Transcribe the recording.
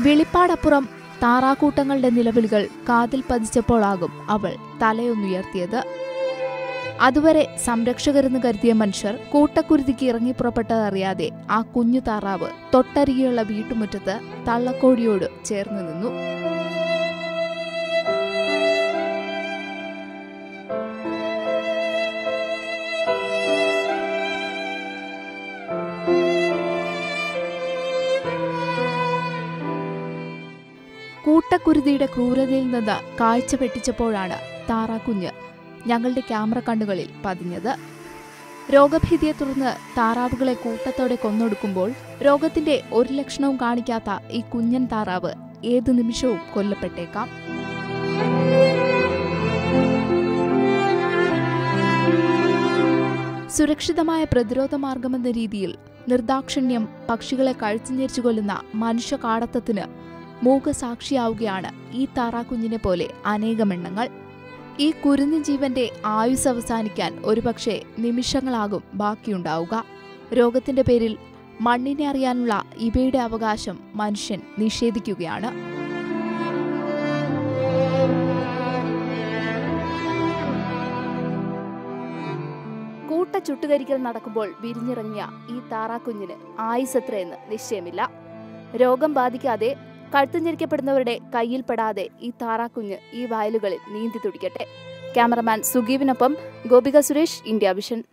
വെളിപ്പാടപ്പുറം താറാക്കൂട്ടങ്ങളുടെ നിലവിളികൾ കാതിൽ പതിച്ചപ്പോഴാകും അവൾ തലയൊന്നുയർത്തിയത്. അതുവരെ സംരക്ഷകരെന്ന് കരുതിയ മനുഷ്യർ കൂട്ടക്കുരുതിക്ക് ഇറങ്ങി പുറപ്പെട്ടതറിയാതെ ആ കുഞ്ഞു താറാവ് തൊട്ടരികെയുള്ള വീട്ടുമുറ്റത്ത് തള്ളക്കോടിയോട് ചേർന്ന് നിന്നു. കൂട്ടക്കുരുതിയുടെ ക്രൂരതയിൽ നിന്ന് കാഴ്ച വെട്ടിച്ചപ്പോഴാണ് താറാക്കുഞ്ഞ് ഞങ്ങളുടെ ക്യാമറ കണ്ണുകളിൽ പതിഞ്ഞത്. രോഗഭീതിയെ തുടർന്ന് താറാവുകളെ കൂട്ടത്തോടെ കൊന്നൊടുക്കുമ്പോൾ രോഗത്തിന്റെ ഒരു ലക്ഷണവും കാണിക്കാത്ത ഈ കുഞ്ഞൻ താറാവ് ഏതു നിമിഷവും കൊല്ലപ്പെട്ടേക്കാം. സുരക്ഷിതമായ പ്രതിരോധ മാർഗമെന്ന രീതിയിൽ നിർദാക്ഷിണ്യം പക്ഷികളെ കഴുത്തുഞ്ഞെരിച്ചു കൊല്ലുന്ന മനുഷ്യ കാടത്തത്തിന് മൂകസാക്ഷിയാവുകയാണ് ഈ താറാക്കുഞ്ഞിനെ പോലെ അനേകം എണ്ണങ്ങൾ. ഈ കുരുന്നു ജീവന്റെ ആയുസ് അവസാനിക്കാൻ ഒരുപക്ഷെ നിമിഷങ്ങളാകും ബാക്കിയുണ്ടാവുക. രോഗത്തിന്റെ പേരിൽ മണ്ണിനെ അറിയാനുള്ള ഇവയുടെ അവകാശം മനുഷ്യൻ നിഷേധിക്കുകയാണ്. കൂട്ട ചുട്ടുകരിക്കൽ നടക്കുമ്പോൾ വിരിഞ്ഞിറങ്ങിയ ഈ താറാക്കുഞ്ഞിന് ആയുസ് എത്രയെന്ന് നിശ്ചയമില്ല. രോഗം ബാധിക്കാതെ കഴുത്തുഞ്ഞിരിക്കപ്പെടുന്നവരുടെ കയ്യിൽപ്പെടാതെ ഈ താറാക്കുഞ്ഞ് ഈ വയലുകളിൽ നീന്തി തുടിക്കട്ടെ. ക്യാമറമാൻ സുഗീവിനൊപ്പം ഗോപിക സുരേഷ് ഇന്ത്യ വിഷൻ.